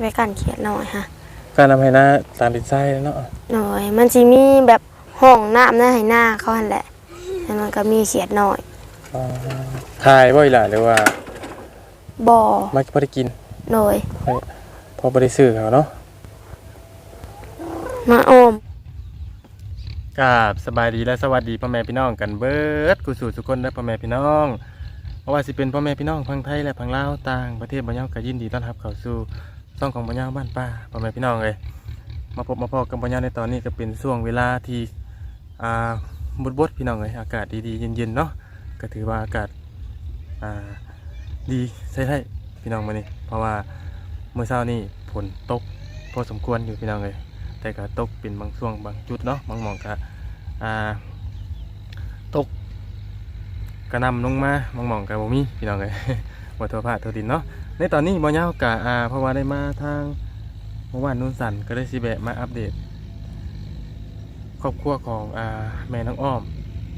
ไปกันเขียนหน่อยค่ะการทำให้หน้าตามดินไซน์เนาะหน่อย มันสิมีแบบห้องน้ำหน้าให้หน้าเขาหั่นแหละแล้วมันก็มีเขียดหน่อยอ่าขายบ่อยล่ะหรือว่าบ่อมักบ่ได้กินหน่อยพอบ่ได้ซื้อเขาเนาะมาออมกราบสบายดีและสวัสดีพ่อแม่พี่น้องกันเบิดกุสู่ทุกคนและพ่อแม่พี่น้องเพราะว่าสิเป็นพ่อแม่พี่น้องพังไทยและพังลาวต่างประเทศบ่ยาวก็ยินดีต้อนรับเข้าสู่ ช่องของบ่ยาบ้านป้าพ่อแม่พี่น้องเลยมาพบมาพอกับบ่ยาในตอนนี้ก็เป็นช่วงเวลาที่อ่าบดบดพี่น้องเลยอากาศดีๆเย็นๆเนาะก็ถือว่าอากาศอ่าดีใช่ได้พี่น้องมานี่เพราะว่าเมื่อเช้านี้ฝนตกพอสมควรอยู่พี่น้องเลยแต่ก็ตกเป็นบางช่วงบางจุดเนาะบางหมองก็อ่าตกกระนำลงมาบางหมองก็บ่มีพี่น้องเลยบ่ทั่วภาคทั่วดินเนาะ ในตอนนี้บ่ยาวกะอ่าเพราะว่าได้มาทางเมื่อวานนุ่นสันก็ได้สิแบะมาอัปเดต ครอบครัวของอ่าแม่น้องอ้อม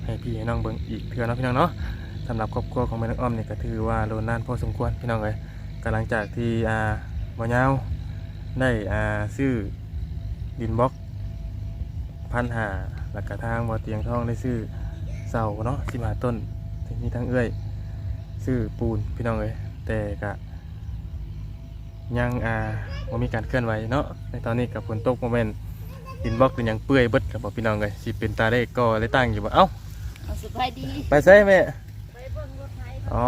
ให้พี่ให้น้องเบิ่งอีกเทื่อเนาะพี่น้องเนาะสำหรับครอบครัวของแม่น้องอ้อมเนี่ยก็ถือว่าโลนนานพอสมควรพี่น้องเลยก็หลังจากที่อ่าบ่ยาได้อ่าซื้อดินบล็อกพันหาหลักกระทางบ่อเตียงทองได้ซื้อเสาเนาะสิมาต้นที่มีทั้งเอื้อยซื้อปูนพี่น้องเลยแต่กะ ยังอ่าว่ามีการเคลื่อนไหวเนาะในตอนนี้กับฝนตกโมเมนต์ดินบล็อกเป็นหยังเปื่อยเบิดกับบอกพี่น้องเลยสิเป็นตาได้ก็ได้ตั้งอยู่บ่เอ้าเอาสบายดีไปใช่แม่ไปเบิ่งรถไถอ๋อ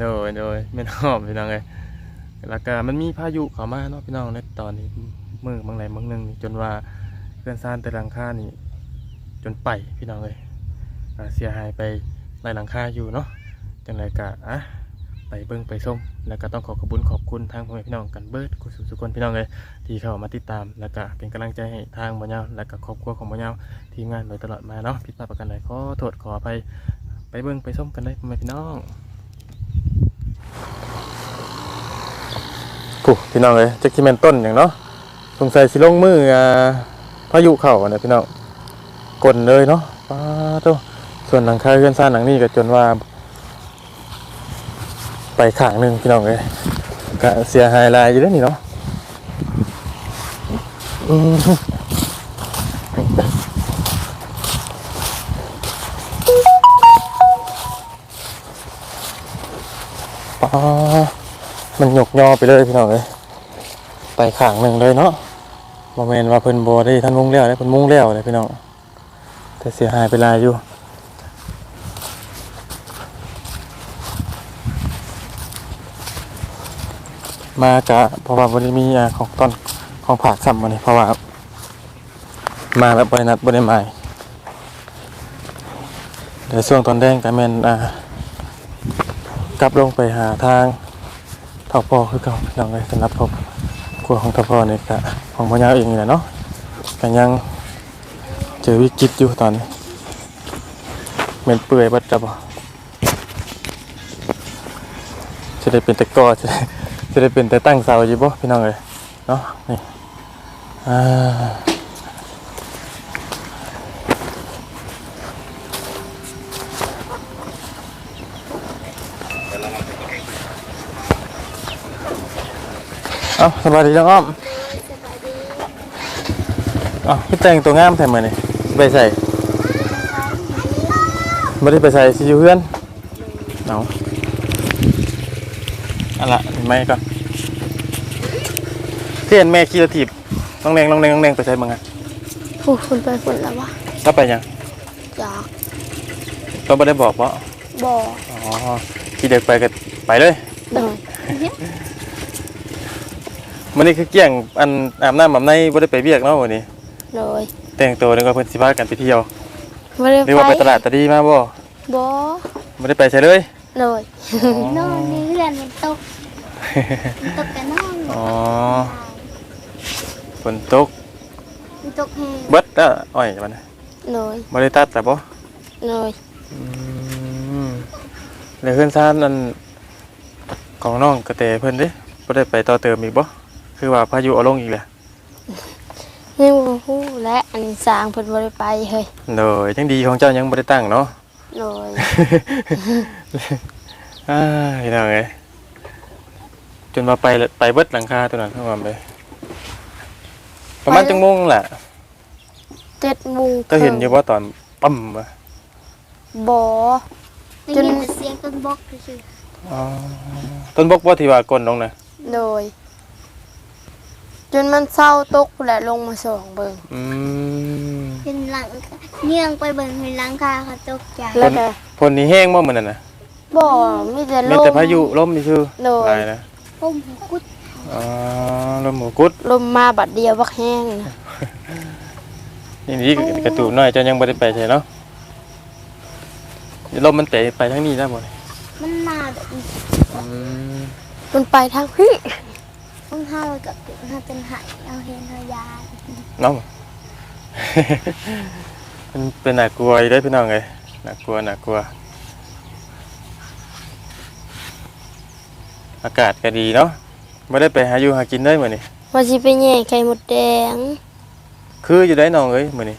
โดยโดยไม่น้อมพี่น้องเลยแล้วก็มันมีพายุเข้ามาเนาะพี่น้องในตอนนี้มือบางไหนบางหนึ่งนี่จนว่าเพื่อนซ่านแต่หลังคานี่ จนไปพี่น้องเลยอ่าเสียหายไปหลายหลังคาอยู่เนาะจังไรกะอะ ไปเบิ้งไปส้มแล้วก็ต้องขอขอบคุณขอบคุณทางพ่อแม่พี่น้องกันเบิร์ดกุศลสุคนพี่น้องเลยที่เข้ามาติดตาม แล้วก็เป็นกำลังใจให้ทางบ่ยาวแล้วก็ครอบครัวของบ่ยาวทีมงานโดยตลอดมาเนาะผิดพลาดประการใดขอโทษขออภัยไปเบิ่งไปส้มกันเลยพ่อแม่พี่น้องผู้พี่น้องเลยจักที่แมนต้นอย่างเนาะสงสัยสิลงมืออ่าพายุเข้าอะนะพี่น้องกลนเลยเนาะป้าโตส่วนหลังคาเรือนซ่านหลังนี้ก็จนว่า ไปข้างหนึ่งพี่น้องเลยก็เสียหายลายอยู่ด้อนี่เนาะป้ามันหยกยอไปเลยพี่น้องเลยไปข้างหนึ่งเลยเนาะโมเมนว่าเพิ่นบได้ท่านมุ่งแล้วได้เพิ่นมุ่งแล้วเลยพี่น้องแต่เสียหายไปลายอยู่ มากะเพราะว่าบริมีอาของตอนของผักซ้ำวันนี้เพราะว่า มาแบบบรินัดบริมาเดี๋ยวช่วงตอนแดงกันแมนอ่ากลับลงไปหาทางท่าพ่อคือเก่าพี่น้องเลยสำหรับครอบครัวของท่าพ่อนี่ยกะของพ่อยาวเองนี่แหละเนาะกันยังเจอวิกฤตอยู่ตอนนี้เหม็นเปื่อยบัดจับจะได้เป็นตะก้อจะได้ จะได้เป็นแต่ตั้งเสาอยู่บ่พี่น้องเอ้ยเนาะนี่อ่าเอาสบายดีน้องอ้อมเอาพี่แต่งตัวงามแท้มื้อนี่ไปใส่บ่ได้ไปใส่สิอยู่เพื่อนเอา อันละเห็นไหมก่อนที่เห็นแม่ขี่รถถีบน้องแดงน้องแดงน้องแดงไปใช้บ้างอะผู้คุณไปฝนแล้ววะถ้าไปยังอยากก็ไม่ได้บอกเพราะบ่ออ๋อขี่เด็กไปก็ไปเลยหน่อยมันนี่คือเกี่ยงอันอาบน้ำอาบในไม่ได้ไปเบียกเนาะวันนี้หน่อยแต่งตัวนึกว่าเพิ่นสิพากันไปเที่ยวไม่ได้หรือว่าไปตลาดตะดีมาบ่บ่อไม่ได้ไปใช่เลย หน่อยนอนนี่เพื่อนมันตกมันตกกันนอนอ๋อฝนตกมันตกแห้งเบิดแล้วอ้อยมันหน่อยไม่ได้ตัดแต่บ่หน่อยอืมแล้วเพื่อนซ่านอันของน้องกระเตเพิ่นเด้บ่ได้ไปต่อเติมอีกบ่คือว่าพายุเอาลงอีกแหละนี่บ่ฮู้และอันนี้สร้างเพิ่นบ่ได้ไปเฮ้ยโดยยังดีของเจ้ายังบ่ได้ตั้งเนาะ หน่อยอ่าพี่น้องเอ้ยไปแล้วมันจะไปอ่ากินพี่น้องเอ้ยข้าวเนาะไปจนมาไปละไปเบิดหลังคาตัวนั้นทั้งหมดเลยประมาณจังโมงแหละเจ็ดโมงก็เห็นอยู่ว่าตอนปั๊มวะบ่ได้จนยินแต่เสียงต้นบกคืออ๋อต้นบกว่าที่ว่ากลนลงนะโดย จนมันเศร้าตกและลงมาสองเบิงอืมเป็นหลังเนื่องไปเบิ่งเป็นหลังคาเขาตกใจแล้วก็พลนี้แห้งบ่เหมือนนั่นน่ะบ่มีแต่ลมีม แต่พายุลมนี่คือโดยหลายนะพุ่มกุดอ๋อลมหมูกุดลมมาบัดเดียวบักแห้งนะนี่นี่กระตูน้อยเจ้ายังบ่ได้ไปใช่เนาะลมมันเตะไปทางนี้ได้บ่เนี่ยมันมาแบบนี้อืมมันไปทางพี่ต้ องเฮากับเฮาเป็นหายเอาเห็นเฮายาเนาะ มันเป็นน่ากลัวอยู่เด้อพี่น้องเอ้ยน่ากลัวน่ากลัว อากาศก็ดีเนาะไม่ได้ไปหาอยู่หากินได้มื้อนี้ว่าสิไปแย่ไข่มดแดง คืออยู่ได้น้องเอ้ยมื้อนี้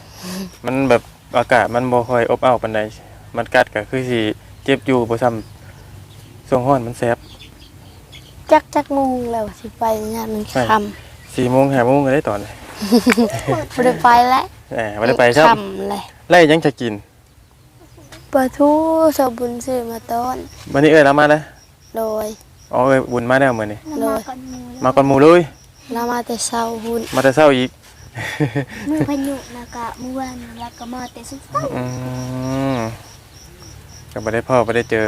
มันแบบอากาศมันบ่ค่อยอบอ้าวปานใดมันกัดก็คือสิเจ็บอยู่บ่ซ้ำช่วงร้อนมันแสบ จักจักงูแล้วสิไปงานมันใช่ค่4โมง5โมงก็ได้ตอนนี้ำบ่ได้ไปแล้วแหมบ่ได้ไปครับค่ำเลยไล่ยังจะกินปลาทูสาวบุญซื้อมาต้อนวันนี้เอ้ยเรามาแล้วโดยอ๋อเอ้ยบุญมาแล้วมื้อนี้แล้วมาก่อนหมูมาก่อนหมู่เลย เรามาแต่เช้าหุ่นมาแต่เช้าอีก มือพายุแล้วก็มือวันแล้วก็มาแต่สุดท้ายอืมก็ไม่ได้พ่อไม่ได้เจอ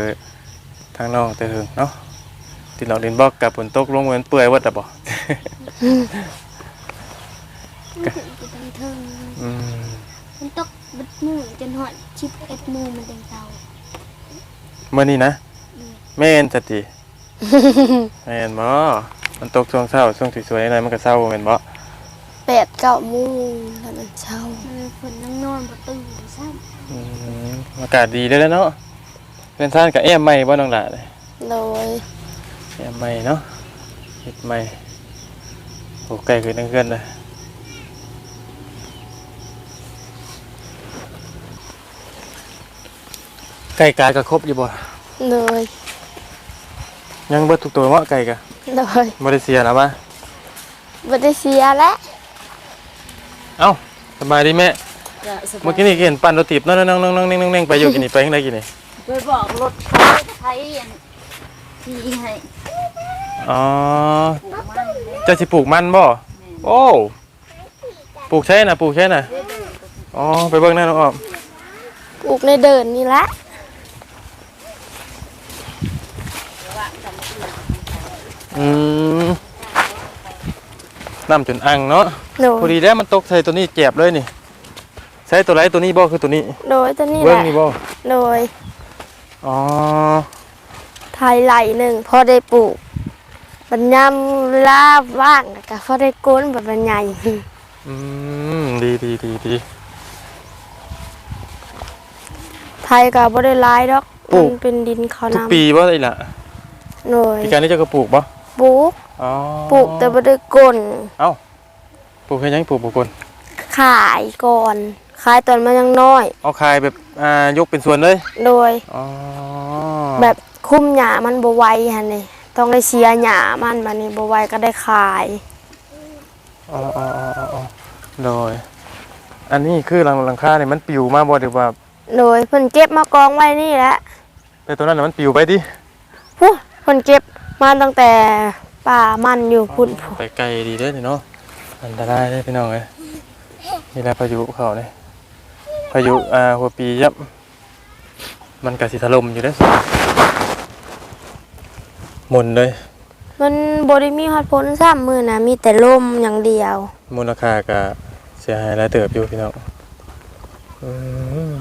ทางน้องแต่หึงเนาะ ติดหลอกดินบอกกับฝนตกลงเหมือนเปื่อยวัดแต่บ่มันถึงจะเป็นเทิงอืมมันตกบึดมือจนหอดชิบเอ็ดมือมันเด้งเตาเมื่อนี้นะอืมแม่นสติแม่นบ่มันตกช่วงเช้าช่วงสวยๆหน่อยมันก็เช้าแม่นบ่แปดเก้าโมงแล้วมันเช้ามันฝนนั่งนอนประตูซ้อืมอากาศดีเลยแล้วเนาะเป็นซ่านกับแอมใหม่บ่น้องหล่ะเลยโดย แอมใหม่เนาะเฮ็ดใหม่โอ้ใกล้คือนังเกินเลยไก่กาก็ครบอยู่บ่โดยยังเบิดทุกตัวเนาะไก่กะโดยบ่ได้เสียนะมาบ่ได้เสียแล้วเอ้าสบายดีแม่เมื่อกี้นี่เห็นปั่นรถติบนั่งนั่งนั่งนั่งนั่งนั่งนั่งไปอยู่กินนี่ไปข้างใดกินนี่ไปบอกรถไฟไทยอันที่ให้ อ๋อมันเลยเจะสิปลูกมันบ่โอ้ปลูกใช่น่ะปลูกใช่น่ะอ๋อไปเบิ่งหน้าน้องออมปลูกในเดินนี่ละอืมน้ำจนอังเนาะโดพอยดีแล้วมันตกใส่ตัวนี้เจ็บเลยนี่ใช้ตัวไรตัวนี้บ่คือตัวนี้ โดยตัวนี้แหเบิ่งละนี่บ่โดยอ๋อไทยไหลหนึ่งพอได้ปลูก บัญยามเวลาว่างก็พอได้ก้นแบบบัญญัยอืมดีดีดีดีไทยก็บ่ได้หลายดอกปลูกมันเป็นดินเขาทุกนำปีบ่ได้ล่ะโดยปีการนี้เจ้าก็ปลูกบ่ปลูกอ๋อปลูกแต่บ่ได้ก้นปลูกให้ยังปลูกบุคคลขายก่อนขายตอนมันยังน้อย เอาคายแบบอ่ายกเป็นส่วนเลยโดย อ๋อแบบคุ้มหญ้ามันบ่ไหวหั่นนี่ ต้องได้เสียหญ้ามันบัดนี้บ่ไหวก็ได้ขายอ๋ออ๋ออ๋ออ๋ออ๋อโดย อันนี้คือหลังหลังคาเนี่ยมันปลิวมาบ่หรือว่าโดยเพิ่นเก็บมากองไว้นี่แหละแต่ตัวนั้นน่ะมันปลิวไปดิพูเพิ่นเก็บมาตั้งแต่ป่ามันอยู่พุ่นพูไปไกลดีเด้อนี่เนาะอันตรายเด้อพี่น้องเอ้ยนี่แหละพายุเขาเนี่ยพายุอ่าหัวปียับ มันก็สิถล่มอยู่เด้อ หมุนเลยมันบ่ได้มีฮอดพ้นซ้ำมื้อน่ะมีแต่ลมอย่างเดียว มูลค่าก็เสียหายหลายเติบอยู่พี่น้องอืม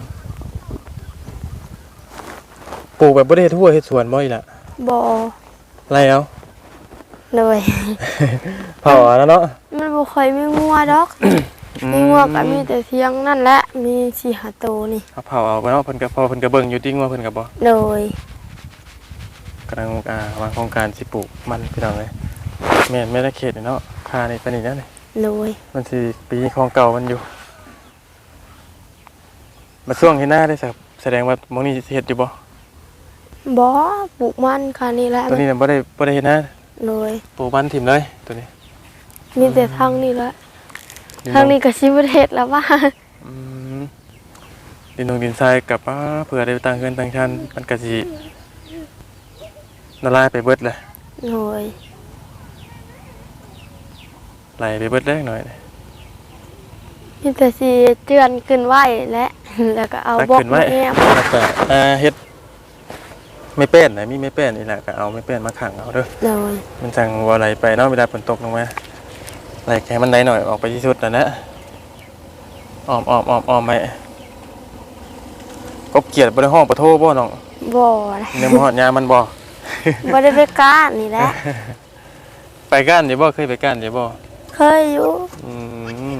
ปลูกแบบบ่ได้เฮ็ดทั่วเฮ็ดสวนบ่อีหล่ะบ่ไรเอาเลย เผาเแล้วเนาะมันบ่ค่อยมีงัวดอก มีงัวก็มีแต่เพียงนั่นแหละมีสี่ห้าตัวนี่เอาเผาเอาไปเนาะเพิ่นก็พอเพิ่นก็เบิ่งอยู่ติว่าเพิ่นก็บ่เลยกำลังอ่าวางโครงการสิปลูกมันพี่น้องเอ้ยแม่นแม่นละเขตนี่เนาะค่านี่ปานนี้แล้วนี่เลยมันสิปีของเก่ามันอยู่ มาช่วงเฮ็ดหน้าได้สักแสดงว่าหมองนี้สิเฮ็ดอยู่บ่บ่ปลูกมันค่ะนี่แหละตัวนี้น่ะบ่ได้บ่ได้เฮ็ดหน้าโดยปูบ้านถิ่มเลยตัวนี้ มีแต่ทางนี้แหละดิทางนี้ก็ชิประเทศแล้วว่าอืมดินดงดินทรายกับป้าเผื่อได้ต่างเงินต่างชั้นมันก็สิ ละลายไปเบิดเลยโดยไหลไปเบิดเล็กหน่อยมีแต่สิเจือนขึ้นไหวและแล้วก็เอาตักบล็อกขึ้นไว้มาแอบแล้วก็อ่าเฮ็ดไม่เป็นนะมีไม่เป็นนี่แหละก็เอาไม่เป็นมาขังเอาเด้อ โดยมันจังวัวไหลไปเนาะเวลาฝนตกลงมาไหลแค่มันไหลหน่อยออกไปที่สุดนะนะอ้อมอ้อมอ้อมอ้อมไปกบเกียดบนห้องปะโทบ่น้องบ่เลยเนื้อมนหอดยามันบ่ บ่ได้ไปก้านนี่แหละ ไปก้านเดี๋ยวบ่เคยไปก้านเดี๋ยวบ่เคยอยู่อืม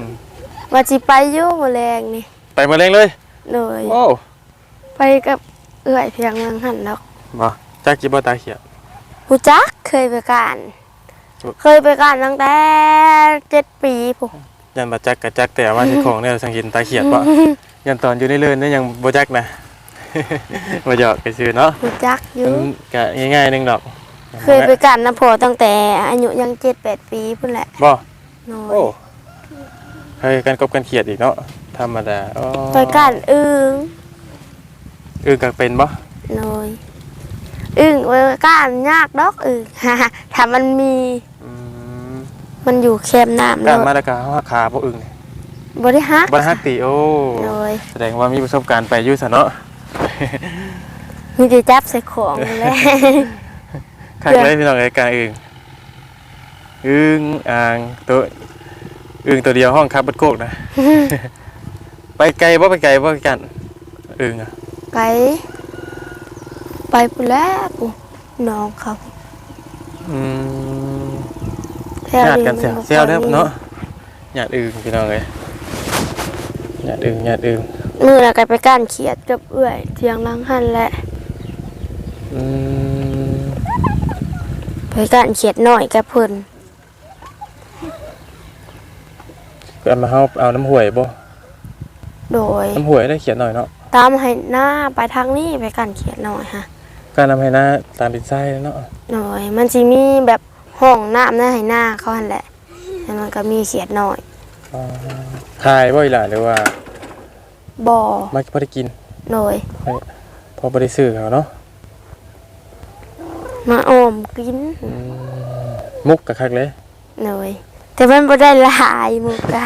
ว่าสิไปอยู่มื้อแรงนี่ ไปมาเร่งเลยโดย โอ้ไปกับเอื้อยเพียงเมืองหันดอกบ่จักจิบ่ตาเขียวฮู้จักเคยไปก้านจุดเคยไปก้านตั้งแต่7ปีพุ่นยันบ่จักกะจักแต่ว่าสิของเนี่ยสังเกตตาเขียดบ่ยันตอนอยู่ในเรือนเนี่ยยังบ่จักนะ บ่หยอกกันซื่อเนาะฮู้จักอยู่มันก็ง่ายๆหนึงดอกเคยไปก้านน้ำพอตั้งแต่อายุยัง7-8ปีพุ่นแหละบ่โดยโอ้เคยกันกบกันเขียดอีกเนาะธรรมดาอ๋อไปก้านอึ้งอึงกัเป็นบ่โดยอึ้งไว้ก้านยากดอกอึ้ง ถ้ามันมีอืมมันอยู่แคมน้ำกาแล้รวมาตรการว่าขาบ่อึงนี่บริฮักบ่ฮักติโอ้โดยแสดงว่ามีประสบการณ์ไปอยู่ซะเนาะ มีแต่จับใส่ของเลยคักเลยพี่น้องเอ้ยการอึงอึงอ่างตัวอึงตัวเดียวห้องครับบัดโคกนะ ไปไกลบ่ไปไกลบ่กันอึงอะไป ไปปุ่นแล้วปุ๊น้องเขาอืมแถวญาตินี้กันเสียมับ่เซลเด้อค่อยมีเนาะญาติอึงพี่น้องเอ้ยญาติอึงญาติอึง มือละกันไปก้านเขียดกับเอื้อยเทียงลังหันแหละอืมไปก้านเขียดหน่อยกับเพิ่นก็เอามาเฮาเอาน้ำห่วยบ่โดย น้ำห่วยได้เขียนหน่อยเนาะตามให้หน้าไปทางนี้ไปก้านเขียดหน่อยฮะการนำให้หน้าตามดินไส้เนาะหน่อย มันสิมีแบบห้องน้ำนะให้หน้าเขาหันแหละแล้วมันก็มีเขียดหน่อยอ๋อคายบ่อีหล่ะหรือว่า บ่อมาพอได้กินโดยพอบ่ได้ซื้อเขาเนาะมาออมกินอืมมุกกะคักเลยเลยแต่มันบ่ได้หลายหมุกอะ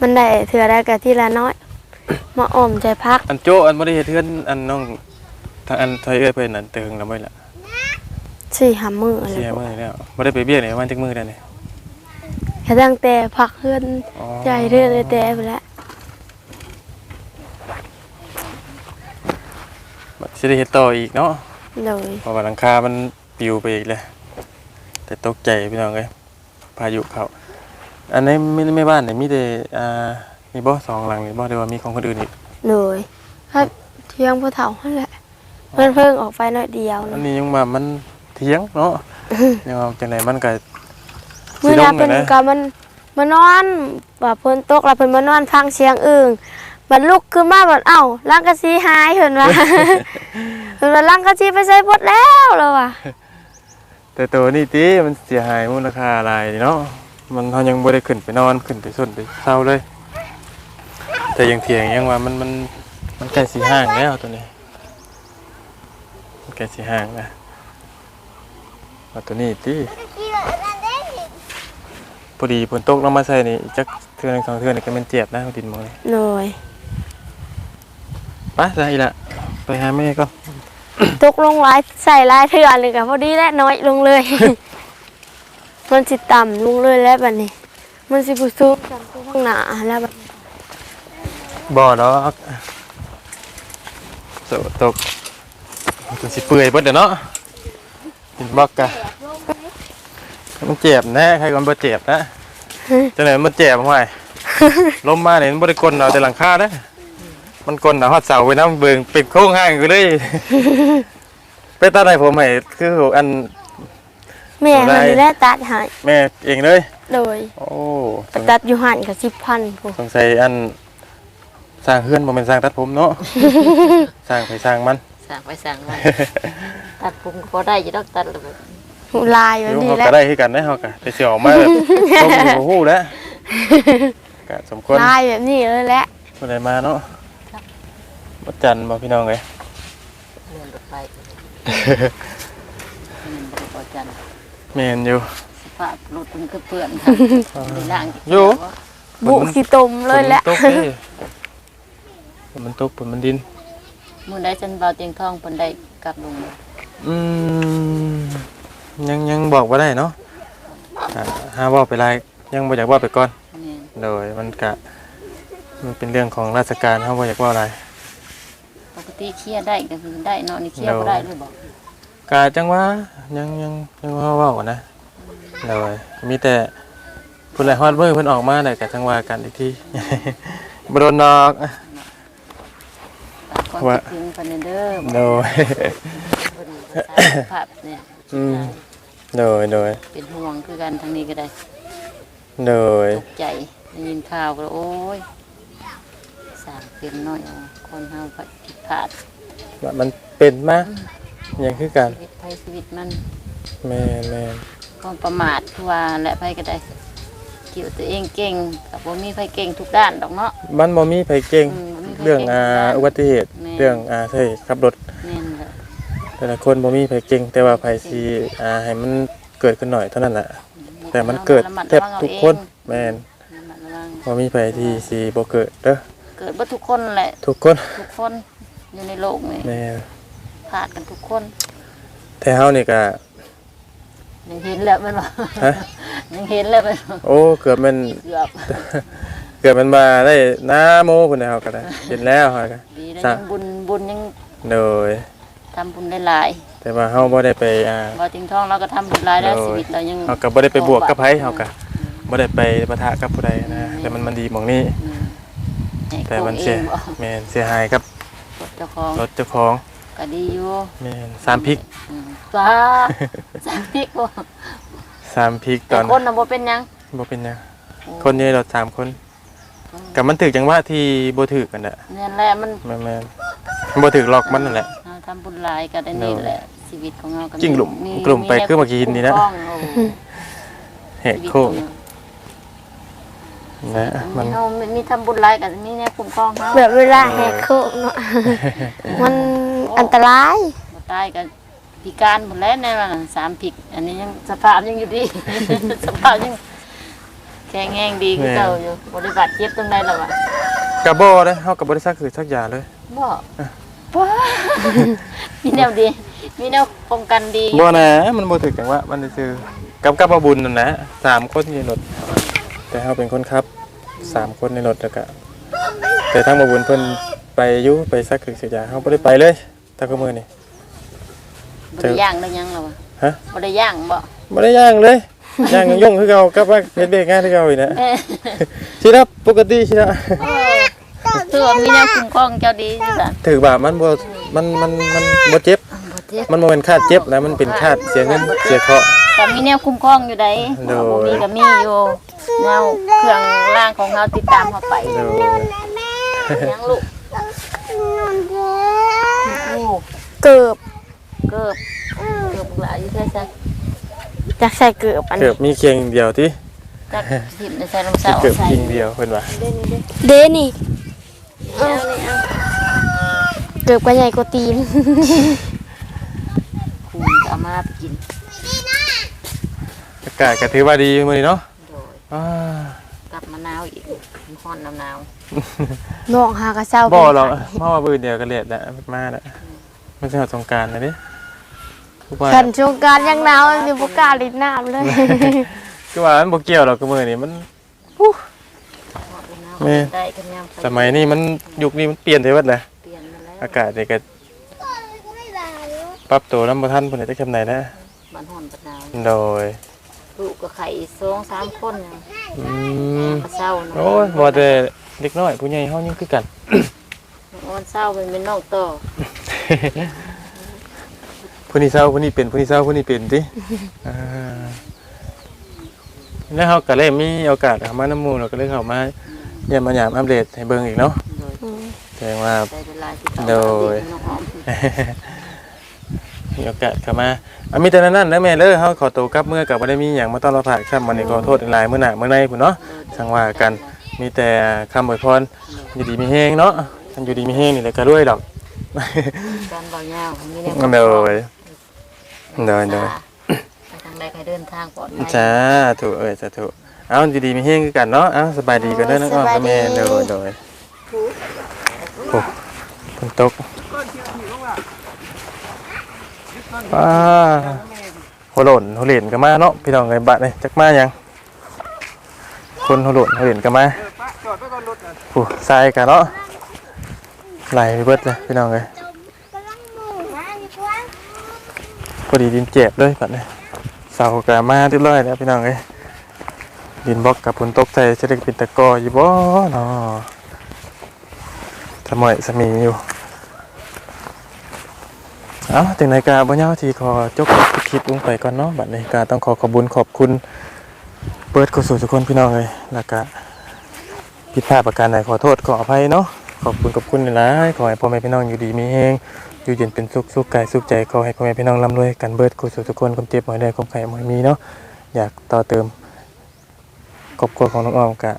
มันได้เถื่อได้กับที่ละน้อย มาออมใจพัก อันโจอันบ่ได้เฮ็ดเทือนอันน้องทางอันไทยเอ้ยเพิ่นอันเติงแล้วบ่ล่ะสี่หามืออะไรเสียมื้อแล้วบ่ได้ไปเบี้ยนี่ประมันจักมื้อได้นี่ แค่ตั้งแต่พักเพื่อนอ๋อใจเรื่องเลยแต่ไปแล้วบัดสิได้เฮ็ดต่ออีกเนาะเลยเพราะว่าหลังคา มันปลิวไปอีกเลยแต่ตกใจพี่น้องเอ้ยพายุเข้าอันนี้ไม่ไม่บ้านนี่มีแต่อ่ามีบ่สองหลังนี่บ่หรือว่ามีของคนอื่นอีกเลยถ้าเที่ยงพอเถานั่นแหละเพื่อนเพิ่งออกไปหน่อยเดียวอันะนนี้ยังมามันเถียงเนาะยังเอาจังไดมันก็ เมื่อลนางเป็นนะกามันมานอนว่าเพิ่นตกแล้วเพิ่นมานอนฟังเสียงอึ่งบัดลุกขึ้นมาบัดเอ้าล้างกะซีหายเพิ่นว่าเพิ่นว่าล้างกะซีไปใส่บดแล้วแล้วว่ะแต่ตัวนี้ติมันเสียหายมูลค่าหลายเนาะมันเฮายังบ่ได้ขึ้นไปนอนขึ้นไปส้นไปเช้าเลย แต่ยังเถียงยังว่ามันมันมันใกล้สิห่างแล้วตัวนี้มันใกล้สิห่างนะว่าตัวนี้ติ พอดีฝนตกลงมาใส่นี่อีกจักเทื่อหนึงสองเทื่อนี่ก็แมันเจ็บนะดินหมองเลยหน่อยไปซะอีละไปหาแม่ก่อนตกลงหลายใส่หลายเทื่อเลยก็พอดีและน้อยลงเลย มันสิต่ำลงเลยแล้วบัดนี้ มันสิบ่สูงกันไปข้างหน้าแล้วบัดนี้บ่ดอกโสตกมันสิเปื่อยเบิดเด้อเนาะกินบอกกะ มันเจ็บแน่ใครก่อนบ่เจ็บนะจังได๋มันเจ็บห่วยลมมาเนี่ยมันบ่ได้กลนเอาแต่หลังคาเด้อมันกลนเอาฮอดเสาไว้น้ำเบิงเป็นโค้งห้างอยู่เลย ไปตัดให้ผมให้คืออัน แม่ได้มันนี่แหละตัดให้แม่เองเลย โดย โอ้ไปตัดอยู่หันก็10,000พุ่นสงสัยอันสร้างเฮือนบ่แม่นสร้างตัดผมเนาะสร้างไปสร้างมันสั่งไปสั่งมาตัดผมก็พอได้อยู่ดอกตัดระเบิด หูลายแบบอยู่นี้เฮาแหละก็ได้คือกันได้เฮาก็แต่สิออกมาแบบต้มอยู่ฮู้แล้วก็สมควรลายแบบนี้เลยแหละบ่ได้มาเนาะบ่จันทร์บ่พี่น้องเอ้ยเลื่อนรถไปมันบ่พอจันแม่นอยู่ สภาพรถมันก็เปื้อนค่ะในล่างที่อยู่ บุขี้ตมเลยแหละฝนมันตกเด้ฝนมันตกฝนมันดิน มื้อใดฉันเบาเตียงทองเพิ่นได้กลับลงเลยอืม ยังยังบอกบ่ได้เนาะอ่าหาเว่าไปหลายยังบ่อยากเว่าไปก่อนแม่นโดยมันกะมันเป็นเรื่องของราชการเขาบ่อยากเว่าอะไร ปกติเคลียร์ได้ก็คือได้เนาะนี่เคลียร์บ่ได้เลยบอกกะจังว่ายังยังยังว่าเว้าอะนะโดยมีแต่ผู้ใดฮอดมือเพิ่นออกมาได้กะจังว่ากันอีกทีบ่โดนดอก ก่อนว่าสิถึงเพิ่นเด้อโดย เพิ่นภาษาสุภาพเนี่ยอืม โดยโดยเป็นห่วงคือกันทางนี้ก็ได้โดยตกใจได้ยินข่าวก็โอ้ยสร้างเป็นน้อยเอาคนเฮาผิดพลาดว่ามันเป็นมาอย่างคือกันชีวิตไผชีวิตมันแม่นแม่นก็ประมาทคือว่าและไผก็ได้เกี่ยวตัวเองเก่งกับบ่มีไผเก่งทุกด้านดอกเนาะ มันบ่มีไผเก่งอืมบ่มีไผเรื่องก่อ่าทุกด้นอุบัติเหตุแม่เรื่องอ่าใช่ขับรถแม่นแหละ แต่ละคนบ่มีไผเก่ง แต่ว่าไผสิอ่าให้มันเกิดขึ้นหน่อยเท่านั้นแหละแต่มันเกิดระมัแทบระวังเอาทุกคนเองแม่นระมัดระวังบ่มีไผที่สิบ่เกิดเด้อเกิดบ่ทุกคนแหละทุกคนทุกคนอยู่ในโลกนี่แม่นพลาดกันทุกคนแต่เฮานี่ก็ยังเห็นแล้วแมันบ่ฮะยังเห็นแล้วแมันบ่โอ้เกือบแมันเกือบเกือบแมันมาได้หน้าโมพุ่นแล้วก็ได้เห็นแล้วฮะก็ดีนะจ้ะยังบุญบุญยังโดย ทำบุญได้หลายแต่ว่าเฮาบ่ได้ไปอ่าบ่ทิ้งท้องเราก็ทำบุญหลายแล้วโดยชีวิตเรายังเฮาก็บ่ได้ไปบวกกับไผเฮาก็บ่ได้ไปปะทะกับผู้ใดนะแต่มันมันดีหม่องนี้อืมให้แต่โกงมันเอเสียงบ่แม่นเสียหายกับกดเจ้าของรถเจ้าของก็ดีอยู่แม่นสามพริกอืมจ้าสามพริกบ่สามพริกตแต่อนคนน่ะบ่เป็นหยังบ่เป็นหยังคนอยู่ในรถสามคนกับมันถึกจังหวะที่บ่ถึกกันน่ะนั่นแหละมันแม่นๆมันบ่ถึกล็อกมันนั่นแหละเรา ทำบุญหลายก็ได้นี่แหละชีวิตของเราก็จิ้งหลุมกลุ่มไปคือเมื่อกี้นี่นะ คุ้มครองโอ้แหกโคกนะมัมันนเฮามีทำบุญหลายก็มีแนวคุ้มครองเฮาแบบเวลาแหกโค้งเนาะ มันอันตราย บ่ตายก็พิการหมดแล้วแน่ว่าสามผิก อันนี้ยังสภาพยังอยู่ดี สภาพยังแข็งแรงดีคือเก่าอยู่บ่ได้บาดเจ็บตรงใดหรอกว่ะกะบ่เด้เฮาก็บ่ได้ซักคือซักยาเลยบ่ ว้ามีแนวดี มีแนวป้องกันดีบ่นะมันบ่ถึกจังหวะมันซื่อๆกับกับบ่บุญนั่นนะสามคนอยู่ในรถแต่เฮาเป็นคนขับสามคนในรถแล้วก็แต่ทางบ่บุญเพิ่นไปอยู่ไปซักคือซักยาเฮาบ่ได้ไปเลยถ้าก็มื้อนี้บ่ได้ย่างได้หยังหรอวะฮะบ่ได้ย่างบ่บ่ได้ย่างเลยย่างยังยุ่งคือเก่ากับว่าเฮ็ดเบรกงานคือเก่าอีกนะเอ้ยสิครับปกติสินะ ถือว่ามีแนวคุ้มครองเจ้าดีจังซั่นถือบามันบ่มันมันมันบ่เจ็บเจ็บมันบ่เป็นคาดเจ็บนะมันเป็นคาดเสียเงินเสียเคราะห์ก็มีแนวคุ้มครองอยู่ใดโดยบ่มีก็มีอยู่แนวเครื่องร่างของเฮาติดตามเฮาไปโดยยังลูกลูกเกือบเกิบเกิบหลายอยู่ใช่ซะจากใส่เกือบอันเกือบมีเคียงเดียวที่จักสิบในใส่รองเท้าเกือบใส่ยิงเดียวเพิ่นว่าเดนี่ เอานี่เอาเกือบก็ใหญ่กว่าตีน คุณก็เอามากินอากาศก็ถือว่าดีมื้อนี้เนาะโดยอ่ากับมะนาวอีกฮ้อนน้ำนาวน้องหากระเซ้าบ่หรอกเพราะว่ามื้อเดียวก็เลียดแล้วมาแล้วมันสิฮอดสงกรานต์แล้วเด้ทุกว่าขันช่วงกรารยังหนาวนี่บ่กล้าลิดน้ำเลย คือว่ามันบ่เกี่ยวหรอกกับมื้อนี้มันฮ้อนน้ำ แม่ ได้กันยามสมัยนี้มันยุคนี้มันเปลี่ยนไปหมดเลยเปลี่ยนมาแล้วอากาศนี่ก็ปรับตัวน้ำบ่ทันเพิ่นได้จักซำไหนนะบ้านฮ้อนบ้านหนาวโดยลูกก็ไข่สองสามคนน่ะอืมก็เศร้าเนาะโอ้ยบ่แต่เด็กน้อยผู้ใหญ่เฮายังคือกันอ้อนเศร้าเป็นเป็นนอกต่อผู้นี้เศร้าผู้นี้เป็นผู้นี้เศร้าผู้นี้เป็นติ อ่าแล้วเฮาก็เลยมีโอกาสเข้ามาน้ำหมู่เราก็เลยเข้ามา เยี่ยมมายามอัปเดตให้เบิ่งอีกเนาะโดยแสดงว่าได้เวลาที่เขาโดยน้องหอมมีโอกาสเข้ามาเอามีแต่นั้นนั่นนะแม่เด้อเฮาขอตัวกลับเมื่อกับบ่ได้มีหยังมาต้อนรับฝากครับวันนี้ขอโทษหลายๆมื้อหน้ามื้อในพุ่นเนาะสังว่ากันมีแต่คำอวยพรอยู่ดีมีแฮงเนาะคันอยู่ดีมีแฮงนี่แหละก็รวยดอกการเบาเงามีแนวเด้อเด้อเด้อเด้อไปทางใดใครเดินทางปลอดภัยจ้าถูกเอ้ยสาธุ เอาอยู่ดีมีแฮงคือกันเนาะเอาสบายดีกันเด้อนะอ้อกับแม่เด้อเด้อโอ้ฝนตกป้าหัวหล่นหัวเหรียญก็มาเนาะพี่น้องไงบัดนี่จักมาหยังคนหัวหล่นหัวเหรียญก็มาโอ้ทรายกันเนาะไหลไปเบิดเลยพี่น้องเลยกำลังหมูมาอยู่กว่าพอดีดินเจ็บเลยบัดนี่เสากะมาเรียบร้อยแล้วพี่น้องเลย ดินบล็อกกับฝนตกใส่จะได้ป็นตะกออยู่บ่เนาะทำไมสมีอยู่เอาถึงในกาบ่ยาทีขอจบคลิปลงไปก่อนเนาะบัดนี้กาต้องขอขอบุญขอบคุณ เปิดกุศลทุกคนพี่น้องเลยแล้วก็ผิดพลาดประการใดขอโทษขออภัยเนาะขอบคุณขอบคุณหลายๆขอให้พ่อแม่พี่น้องอยู่ดีมีแฮงอยู่เย็นเป็นสุขสุขกายสุขใจขอให้พ่อแม่พี่น้องร่ำรวยกันเบิดกุศลทุกคนความเจ็บหมอยได้ความไข่หมอยมีเนาะอยากต่อเติม ครอบครัวของน้องออมก็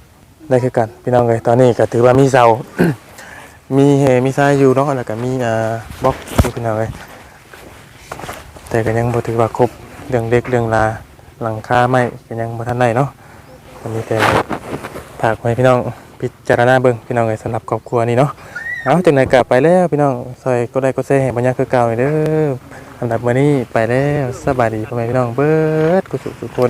ได้คือกันพี่น้องเลยตอนนี้ก็ถือว่ามีเสา มีเฮมีทรายอยู่เนาะแล้วก็มีอ่าบล็อกอยู่พี่น้องเลยแต่ก็ยังบ่ถือว่าครบเรื่องเด็กเรื่องลาหลังคาไม่ก็ยังบ่ทันได้เนาะวันมีแต่ฝากไว้พี่น้องพิจารณาเบิ่งพี่น้องเอ้ยสำหรับครอบครัวนี้เนาะเอาจังได๋กลับไปแล้วพี่น้องซอยก็ได้ก็แซ่ให้บรรยากาศคือเก่าเลยด้อสำหรับมื้อนี้ไปแล้วสบายดีพ่อแม่พี่น้องเบิดกุสุทุกคน